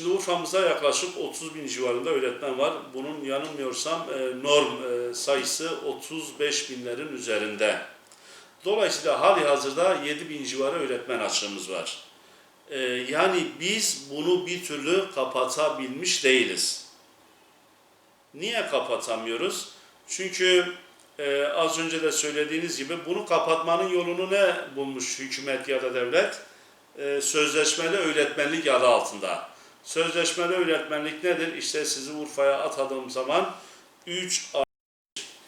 Şimdi Urfa'mızda yaklaşık 30 bin civarında öğretmen var. Bunun yanılmıyorsam e, norm e, sayısı 35 binlerin üzerinde. Dolayısıyla hali hazırda 7 bin civarı öğretmen açığımız var. E, yani biz bunu bir türlü kapatabilmiş değiliz. Niye kapatamıyoruz? Çünkü e, az önce de söylediğiniz gibi bunu kapatmanın yolunu ne bulmuş hükümet ya da devlet? E, sözleşmeli öğretmenlik adı altında. Sözleşmeli öğretmenlik nedir? İşte sizi Urfa'ya atadığım zaman 3 ay,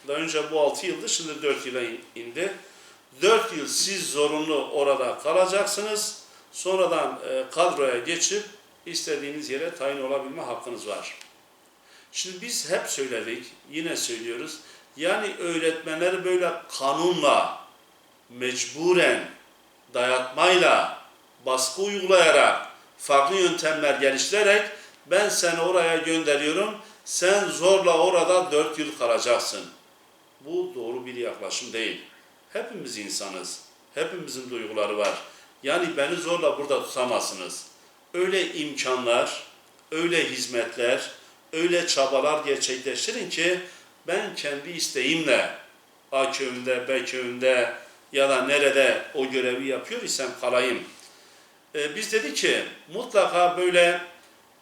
daha önce bu 6 yıldı, şimdi 4 yıla indi. 4 yıl siz zorunlu orada kalacaksınız. Sonradan e, kadroya geçip istediğiniz yere tayin olabilme hakkınız var. Şimdi biz hep söyledik, yine söylüyoruz. Yani öğretmenleri böyle kanunla, mecburen, dayatmayla, baskı uygulayarak, farklı yöntemler geliştirerek ben seni oraya gönderiyorum, sen zorla orada dört yıl kalacaksın. Bu doğru bir yaklaşım değil. Hepimiz insanız. Hepimizin duyguları var. Yani beni zorla burada tutamazsınız. Öyle imkanlar, öyle hizmetler, öyle çabalar gerçekleştirin ki ben kendi isteğimle A köyünde, B köyünde ya da nerede o görevi yapıyor isem kalayım. Ee, biz dedi ki mutlaka böyle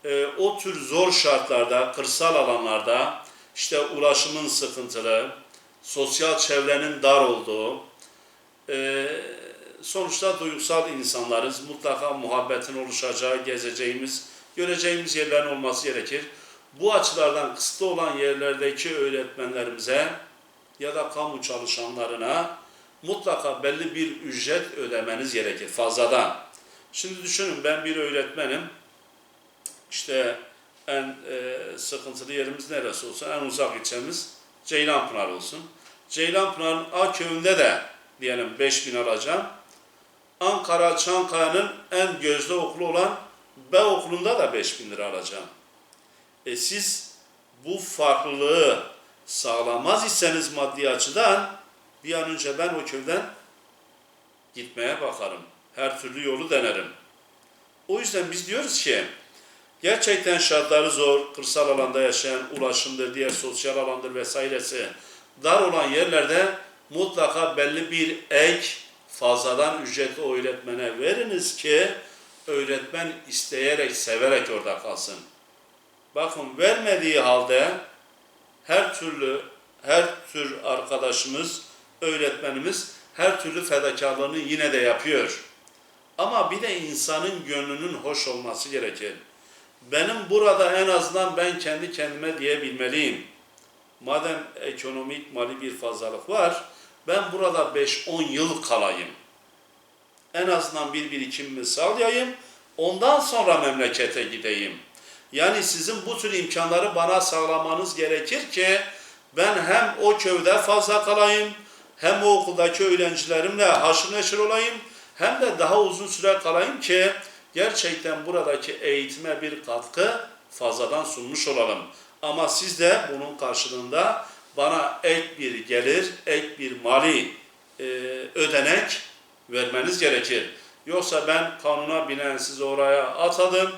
e, o tür zor şartlarda, kırsal alanlarda işte ulaşımın sıkıntılı, sosyal çevrenin dar olduğu, e, sonuçta duygusal insanlarız. Mutlaka muhabbetin oluşacağı, gezeceğimiz, göreceğimiz yerlerin olması gerekir. Bu açılardan kısıtlı olan yerlerdeki öğretmenlerimize ya da kamu çalışanlarına mutlaka belli bir ücret ödemeniz gerekir fazladan. Şimdi düşünün ben bir öğretmenim. İşte en e, sıkıntılı yerimiz neresi olsun? En uzak ilçemiz Ceylanpınar olsun. Ceylanpınar'ın A köyünde de diyelim 5000 alacağım. Ankara Çankaya'nın en gözde okulu olan B okulunda da 5000 lira alacağım. E siz bu farklılığı sağlamaz iseniz maddi açıdan bir an önce ben o köyden gitmeye bakarım. Her türlü yolu denerim. O yüzden biz diyoruz ki gerçekten şartları zor, kırsal alanda yaşayan ulaşımdır, diğer sosyal alandır vesairesi dar olan yerlerde mutlaka belli bir ek fazladan ücretli o öğretmene veriniz ki öğretmen isteyerek, severek orada kalsın. Bakın vermediği halde her türlü her tür arkadaşımız, öğretmenimiz her türlü fedakarlığını yine de yapıyor. Ama bir de insanın gönlünün hoş olması gerekir. Benim burada en azından ben kendi kendime diyebilmeliyim. Madem ekonomik mali bir fazlalık var, ben burada 5-10 yıl kalayım. En azından bir birikimimi sağlayayım, ondan sonra memlekete gideyim. Yani sizin bu tür imkanları bana sağlamanız gerekir ki ben hem o köyde fazla kalayım, hem o okuldaki öğrencilerimle haşır neşir olayım, hem de daha uzun süre kalayım ki gerçekten buradaki eğitime bir katkı fazladan sunmuş olalım. Ama siz de bunun karşılığında bana ek bir gelir, ek bir mali e, ödenek vermeniz gerekir. Yoksa ben kanuna binen sizi oraya atadım,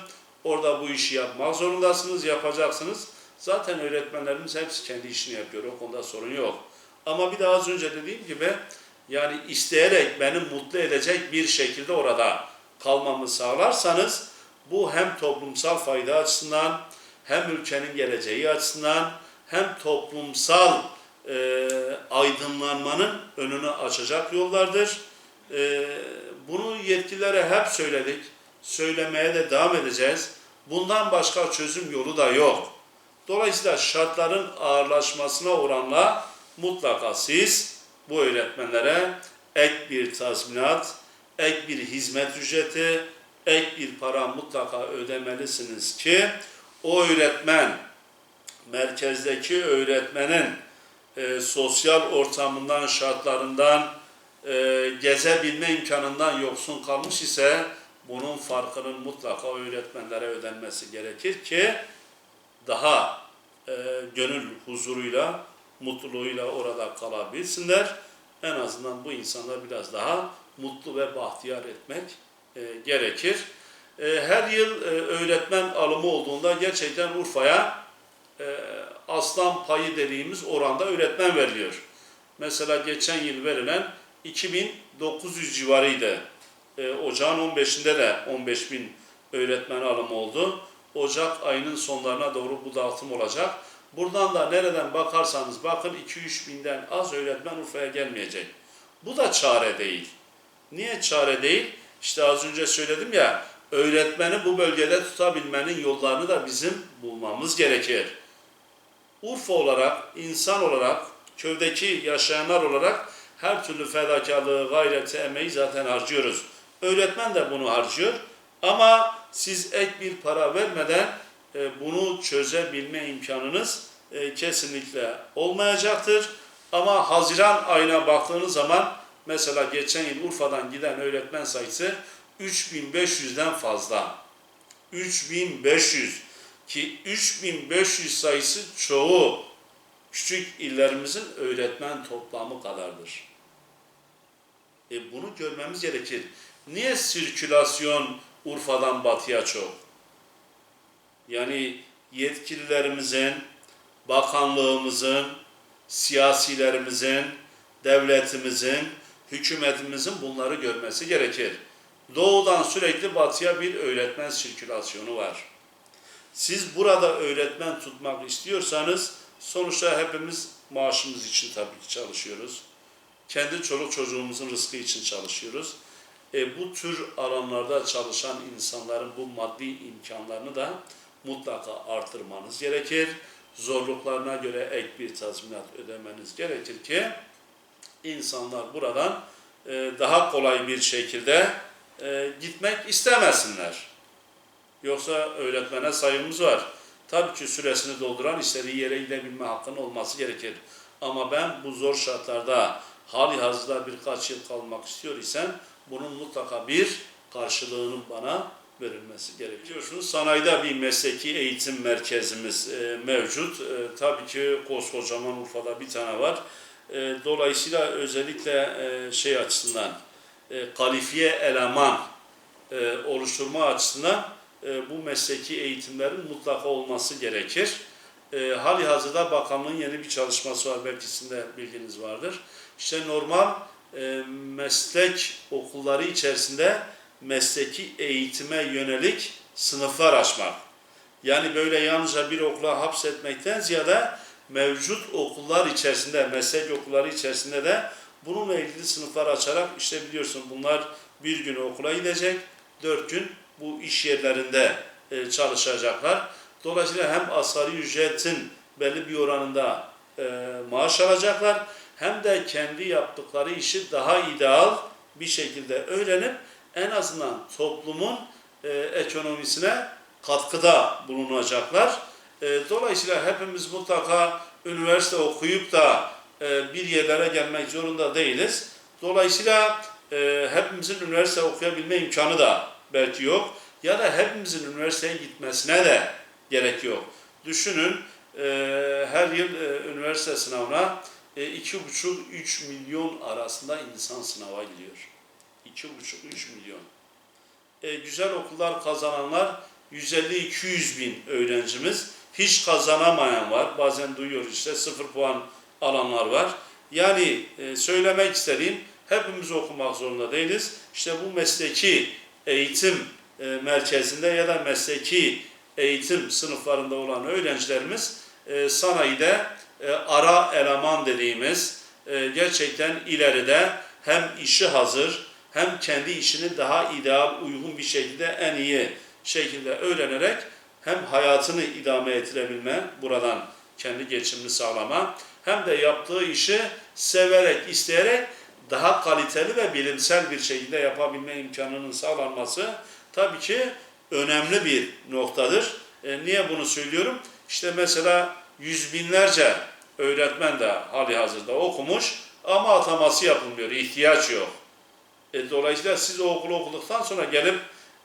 orada bu işi yapmak zorundasınız, yapacaksınız. Zaten öğretmenlerimiz hepsi kendi işini yapıyor, o konuda sorun yok. Ama bir de az önce dediğim gibi yani isteyerek beni mutlu edecek bir şekilde orada kalmamı sağlarsanız bu hem toplumsal fayda açısından hem ülkenin geleceği açısından hem toplumsal e, aydınlanmanın önünü açacak yollardır. E, bunu yetkililere hep söyledik. Söylemeye de devam edeceğiz. Bundan başka çözüm yolu da yok. Dolayısıyla şartların ağırlaşmasına oranla mutlaka siz bu öğretmenlere ek bir tazminat, ek bir hizmet ücreti, ek bir para mutlaka ödemelisiniz ki o öğretmen merkezdeki öğretmenin e, sosyal ortamından, şartlarından, e, gezebilme imkanından yoksun kalmış ise bunun farkının mutlaka öğretmenlere ödenmesi gerekir ki daha e, gönül huzuruyla, mutluluğuyla orada kalabilsinler. En azından bu insanlar biraz daha mutlu ve bahtiyar etmek e, gerekir. E, her yıl e, öğretmen alımı olduğunda gerçekten Urfa'ya e, aslan payı dediğimiz oranda öğretmen veriliyor. Mesela geçen yıl verilen 2900 civarıydı. E, ocağın 15'inde de 15 bin öğretmen alımı oldu. Ocak ayının sonlarına doğru bu dağıtım olacak. Buradan da nereden bakarsanız bakın 2-3 binden az öğretmen Urfa'ya gelmeyecek. Bu da çare değil. Niye çare değil? İşte az önce söyledim ya, öğretmeni bu bölgede tutabilmenin yollarını da bizim bulmamız gerekir. Urfa olarak, insan olarak, köydeki yaşayanlar olarak her türlü fedakarlığı, gayreti, emeği zaten harcıyoruz. Öğretmen de bunu harcıyor. Ama siz ek bir para vermeden bunu çözebilme imkanınız e, kesinlikle olmayacaktır. Ama Haziran ayına baktığınız zaman mesela geçen yıl Urfa'dan giden öğretmen sayısı 3500'den fazla. 3500 ki 3500 sayısı çoğu küçük illerimizin öğretmen toplamı kadardır. E bunu görmemiz gerekir. Niye sirkülasyon Urfa'dan batıya çok? Yani yetkililerimizin, bakanlığımızın, siyasilerimizin, devletimizin, hükümetimizin bunları görmesi gerekir. Doğudan sürekli batıya bir öğretmen sirkülasyonu var. Siz burada öğretmen tutmak istiyorsanız sonuçta hepimiz maaşımız için tabii ki çalışıyoruz. Kendi çoluk çocuğumuzun rızkı için çalışıyoruz. E, bu tür alanlarda çalışan insanların bu maddi imkanlarını da mutlaka artırmanız gerekir. Zorluklarına göre ek bir tazminat ödemeniz gerekir ki insanlar buradan e, daha kolay bir şekilde e, gitmek istemesinler. Yoksa öğretmene sayımız var. Tabii ki süresini dolduran istediği yere gidebilme hakkının olması gerekir. Ama ben bu zor şartlarda hali hazırda birkaç yıl kalmak istiyor isem bunun mutlaka bir karşılığının bana verilmesi gerekiyor. Biliyorsunuz sanayide bir mesleki eğitim merkezimiz e, mevcut. E, tabii ki koskocaman Urfa'da bir tane var. E, dolayısıyla özellikle e, şey açısından e, kalifiye eleman e, oluşturma açısından e, bu mesleki eğitimlerin mutlaka olması gerekir. E, hali hazırda bakanlığın yeni bir çalışması var. Belki sizin de bilginiz vardır. İşte normal e, meslek okulları içerisinde mesleki eğitime yönelik sınıflar açmak. Yani böyle yalnızca bir okula hapsetmekten ziyade mevcut okullar içerisinde, meslek okulları içerisinde de bununla ilgili sınıflar açarak işte biliyorsun bunlar bir gün okula gidecek, dört gün bu iş yerlerinde e, çalışacaklar. Dolayısıyla hem asgari ücretin belli bir oranında e, maaş alacaklar hem de kendi yaptıkları işi daha ideal bir şekilde öğrenip en azından toplumun e, ekonomisine katkıda bulunacaklar. E, dolayısıyla hepimiz mutlaka üniversite okuyup da e, bir yerlere gelmek zorunda değiliz. Dolayısıyla e, hepimizin üniversite okuyabilme imkanı da belki yok. Ya da hepimizin üniversiteye gitmesine de gerek yok. Düşünün e, her yıl e, üniversite sınavına e, 2,5-3 milyon arasında insan sınava gidiyor. 2,5-3 milyon. E, güzel okullar kazananlar 150-200 bin öğrencimiz. Hiç kazanamayan var. Bazen duyuyoruz işte sıfır puan alanlar var. Yani e, söylemek istediğim hepimiz okumak zorunda değiliz. İşte bu mesleki eğitim e, merkezinde ya da mesleki eğitim sınıflarında olan öğrencilerimiz e, sanayide e, ara eleman dediğimiz e, gerçekten ileride hem işi hazır hem kendi işini daha ideal, uygun bir şekilde en iyi şekilde öğrenerek hem hayatını idame ettirebilme, buradan kendi geçimini sağlama, hem de yaptığı işi severek, isteyerek daha kaliteli ve bilimsel bir şekilde yapabilme imkanının sağlanması tabii ki önemli bir noktadır. E, niye bunu söylüyorum? İşte mesela yüz binlerce öğretmen de hali hazırda okumuş ama ataması yapılmıyor, ihtiyaç yok. E, dolayısıyla siz o okulu okuduktan sonra gelip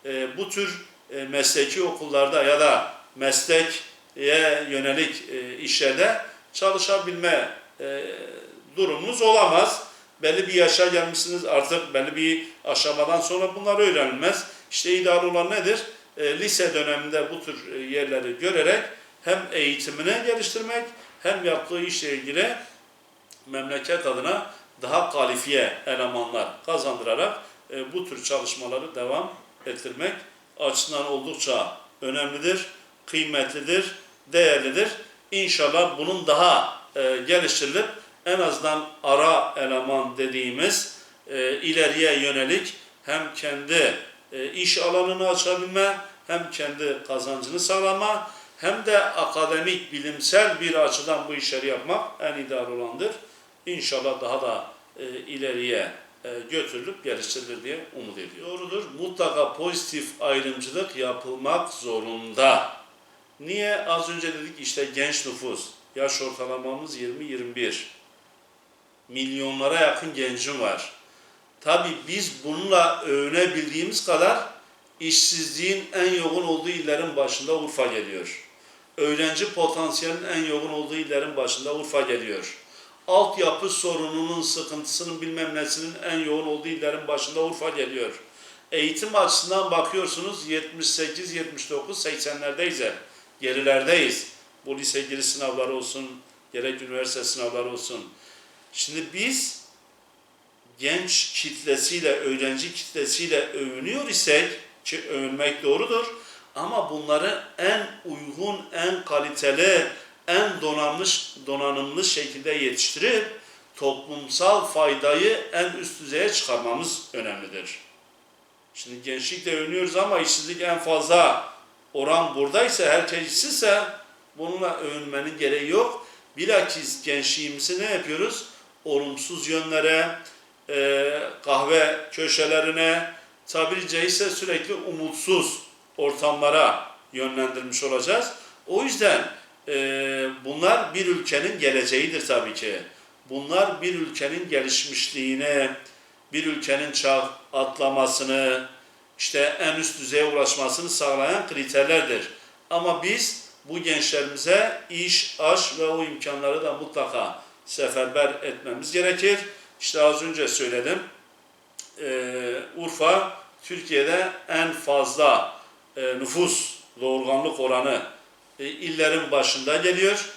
e, bu tür e, mesleki okullarda ya da mesleğe yönelik e, işlerde çalışabilme e, durumunuz olamaz. Belli bir yaşa gelmişsiniz artık belli bir aşamadan sonra bunlar öğrenilmez. İşte ideal olan nedir? E, lise döneminde bu tür e, yerleri görerek hem eğitimini geliştirmek hem yaptığı işle ilgili memleket adına daha kalifiye elemanlar kazandırarak e, bu tür çalışmaları devam ettirmek açısından oldukça önemlidir, kıymetlidir, değerlidir. İnşallah bunun daha e, geliştirilip en azından ara eleman dediğimiz e, ileriye yönelik hem kendi e, iş alanını açabilme, hem kendi kazancını sağlama, hem de akademik, bilimsel bir açıdan bu işleri yapmak en ideal olandır. İnşallah daha da e, ileriye e, götürülüp geliştirilir diye umut ediyorum. Doğrudur. Mutlaka pozitif ayrımcılık yapılmak zorunda. Niye? Az önce dedik işte genç nüfus. Yaş ortalamamız 20-21. Milyonlara yakın gencim var. Tabi biz bununla övünebildiğimiz kadar işsizliğin en yoğun olduğu illerin başında Urfa geliyor. Öğrenci potansiyelinin en yoğun olduğu illerin başında Urfa geliyor. Altyapı sorununun, sıkıntısının bilmem nesinin en yoğun olduğu illerin başında Urfa geliyor. Eğitim açısından bakıyorsunuz 78, 79, 80'lerdeyiz hep. Gerilerdeyiz. Bu lise giriş sınavları olsun, gerek üniversite sınavları olsun. Şimdi biz genç kitlesiyle, öğrenci kitlesiyle övünüyor isek, ki övünmek doğrudur, ama bunları en uygun, en kaliteli, en donanmış, donanımlı şekilde yetiştirip toplumsal faydayı en üst düzeye çıkarmamız önemlidir. Şimdi gençlikle övünüyoruz ama işsizlik en fazla oran buradaysa, herkes işsizse bununla övünmenin gereği yok. Bilakis gençliğimizi ne yapıyoruz? Olumsuz yönlere, e, kahve köşelerine, tabiri caizse sürekli umutsuz ortamlara yönlendirmiş olacağız. O yüzden e, bunlar bir ülkenin geleceğidir tabii ki. Bunlar bir ülkenin gelişmişliğini, bir ülkenin çağ atlamasını, işte en üst düzeye ulaşmasını sağlayan kriterlerdir. Ama biz bu gençlerimize iş, aş ve o imkanları da mutlaka seferber etmemiz gerekir. İşte az önce söyledim. Ee, Urfa Türkiye'de en fazla e, nüfus doğurganlık oranı e, illerin başında geliyor.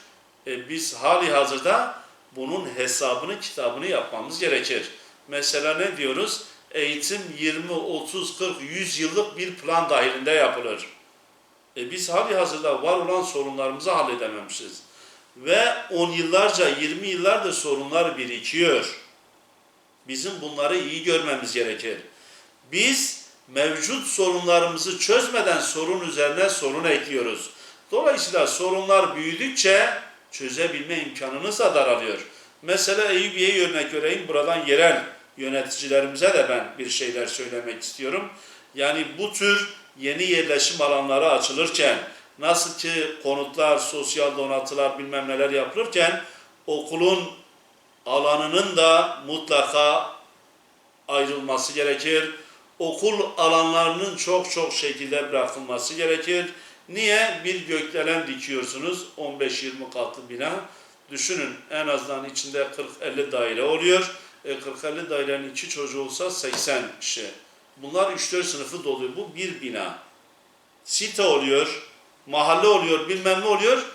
E, biz hali hazırda bunun hesabını, kitabını yapmamız gerekir. Mesela ne diyoruz? Eğitim 20, 30, 40, 100 yıllık bir plan dahilinde yapılır. E, biz hali hazırda var olan sorunlarımızı halledememişiz. Ve 10 yıllarca, 20 yıllardır sorunlar birikiyor. Bizim bunları iyi görmemiz gerekir. Biz mevcut sorunlarımızı çözmeden sorun üzerine sorun ekliyoruz. Dolayısıyla sorunlar büyüdükçe çözebilme imkanınız da daralıyor. Mesela Eyüpiye'yi örnek vereyim. Buradan yerel yöneticilerimize de ben bir şeyler söylemek istiyorum. Yani bu tür yeni yerleşim alanları açılırken, nasıl ki konutlar, sosyal donatılar bilmem neler yapılırken okulun alanının da mutlaka ayrılması gerekir. Okul alanlarının çok çok şekilde bırakılması gerekir. Niye? Bir gökdelen dikiyorsunuz 15-20 katlı bina. Düşünün en azından içinde 40-50 daire oluyor. E, 40-50 dairenin iki çocuğu olsa 80 kişi. Bunlar 3-4 sınıfı doluyor. Bu bir bina. Site oluyor, mahalle oluyor, bilmem ne oluyor.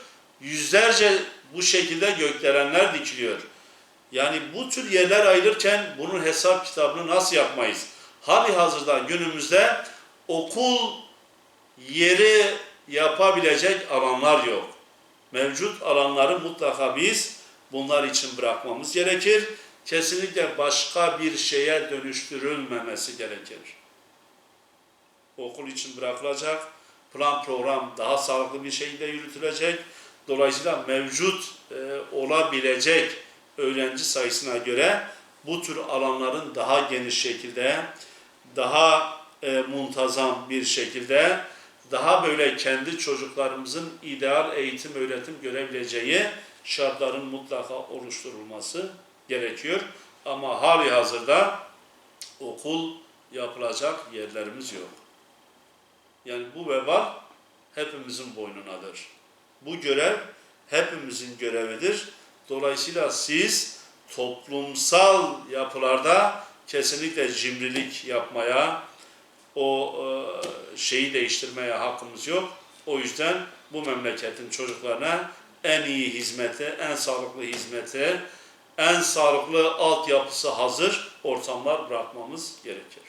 Yüzlerce bu şekilde gökdelenler dikiliyor. Yani bu tür yerler ayrılırken bunun hesap kitabını nasıl yapmayız? Hali hazırda günümüzde okul yeri yapabilecek alanlar yok. Mevcut alanları mutlaka biz bunlar için bırakmamız gerekir. Kesinlikle başka bir şeye dönüştürülmemesi gerekir. Okul için bırakılacak, plan program daha sağlıklı bir şekilde yürütülecek. Dolayısıyla mevcut e, olabilecek öğrenci sayısına göre bu tür alanların daha geniş şekilde, daha e, muntazam bir şekilde, daha böyle kendi çocuklarımızın ideal eğitim öğretim görebileceği şartların mutlaka oluşturulması gerekiyor. Ama hali hazırda okul yapılacak yerlerimiz yok. Yani bu vebal hepimizin boynunadır. Bu görev hepimizin görevidir. Dolayısıyla siz toplumsal yapılarda kesinlikle cimrilik yapmaya, o e, şeyi değiştirmeye hakkımız yok. O yüzden bu memleketin çocuklarına en iyi hizmeti, en sağlıklı hizmeti, en sağlıklı altyapısı hazır ortamlar bırakmamız gerekir.